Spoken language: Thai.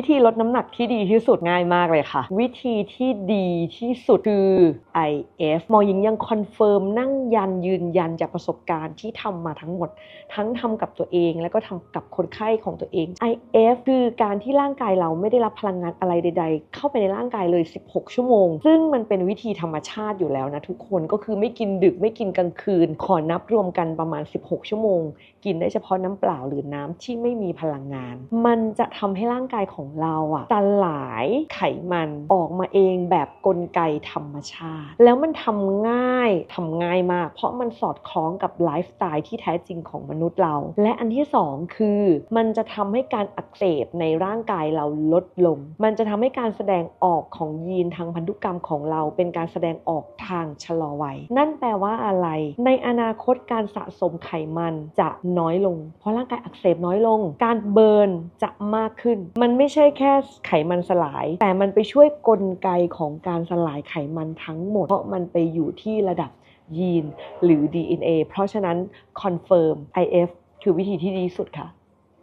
วิธีลดน้ำหนักที่ดีที่สุดง่ายมากเลยค่ะ วิธีที่ดีที่สุดคือ IF หมอหญิงยังคอนเฟิร์มนั่งยันยืนยันจากประสบการณ์ที่ทำมาทั้งหมด ทั้งทำกับตัวเอง แล้วก็ทำกับคนไข้ของตัวเอง IF คือการที่ร่างกายเราไม่ได้รับพลังงานอะไรใด ๆ เข้าไปในร่างกายเลย 16 ชั่วโมง ซึ่งมันเป็นวิธีธรรมชาติอยู่แล้วนะทุกคนก็คือไม่กินดึกไม่กินกลางคืน ขอนับรวมกันประมาณ 16 ชั่วโมง กินได้เฉพาะน้ำเปล่าหรือน้ำที่ไม่มีพลังงาน มันจะทำให้ร่างกายของเราอะสลายไขมันออกมาเองแบบกลไกธรรมชาติ แล้วมันทำง่ายทำง่ายมาก เพราะมันสอดคล้องกับไลฟ์สไตล์ที่แท้จริงของมนุษย์เรา และอันที่สองคือมันจะทำให้การอักเสบในร่างกายเราลดลง มันจะทำให้การแสดงออกของยีนทางพันธุกรรมของเรา เป็นการแสดงออกทางชะลอวัย นั่นแปลว่าอะไร ในอนาคตการสะสมไขมันจะน้อยลง เพราะร่างกายอักเสบน้อยลง การเบิร์นจะมากขึ้น มันไม่ใช่ช่แค่ไขมันสลาย แต่มันไปช่วยกลไกของการสลายไขมันทั้งหมด เพราะมันไปอยู่ที่ระดับยีนหรือ DNA เพราะฉะนั้นคอนเฟิร์ม IF คือวิธีที่ดีสุดค่ะ